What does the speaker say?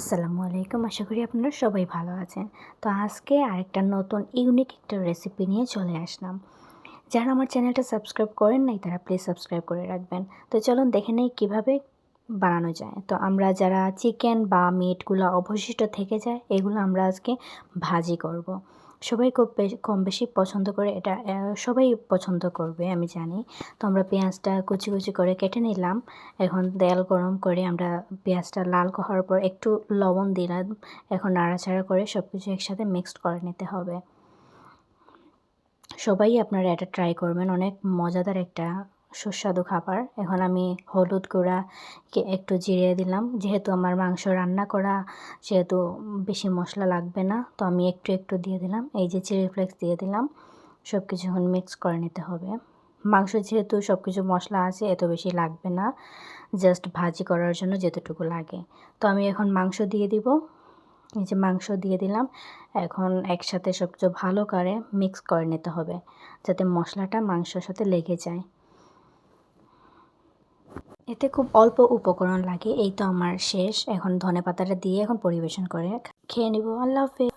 আসসালামু আলাইকুম। আশা করি আপনারা সবাই ভালো আছেন। তো আজকে আরেকটা নতুন ইউনিক একটা রেসিপি নিয়ে চলে আসলাম। যারা আমার চ্যানেলটা সাবস্ক্রাইব করেন নাই, তারা প্লিজ সাবস্ক্রাইব করে রাখবেন। তো চলুন দেখে নেই কীভাবে বানানো যায়। তো আমরা যারা চিকেন বা মিটগুলো অবশিষ্ট থেকে যায়, এগুলো আমরা আজকে ভাজি করব। সবাই খুব কম বেশি পছন্দ করে এটা সবাই পছন্দ করবে, আমি জানি। তো আমরা পেঁয়াজটা কুচি কুচি করে কেটে নিলাম। এখন তেল গরম করে আমরা পেঁয়াজটা লাল হওয়ার পর একটু লবণ দিলাম। এখন নাড়াচাড়া করে সব কিছু একসাথে মিক্সড করে নিতে হবে। সবাই আপনারা এটা ট্রাই করবেন, অনেক মজাদার একটা সুস্বাদু খাবার। এখন আমি হলুদ গুঁড়াকে একটু জিরিয়ে দিলাম। যেহেতু আমার মাংস রান্না করা, সেহেতু বেশি মশলা লাগবে না, তো আমি একটু একটু দিয়ে দিলাম। এই যে চিলি ফ্লেক্স দিয়ে দিলাম সব কিছু এখন মিক্স করে নিতে হবে। মাংস যেহেতু সব কিছু মশলা আছে, এত বেশি লাগবে না, জাস্ট ভাজি করার জন্য যেতটুকু লাগে। তো আমি এখন মাংস দিয়ে দিব। এই যে মাংস দিয়ে দিলাম, এখন একসাথে সব কিছু ভালো করে মিক্স করে নিতে হবে, যাতে মশলাটা মাংসর সাথে লেগে যায়। এতে খুব অল্প উপকরণ লাগে, এই তো আমার শেষ। এখন ধনে পাতাটা দিয়ে এখন পরিবেশন করে খেয়ে নিব। আল্লাহ হাফেজ।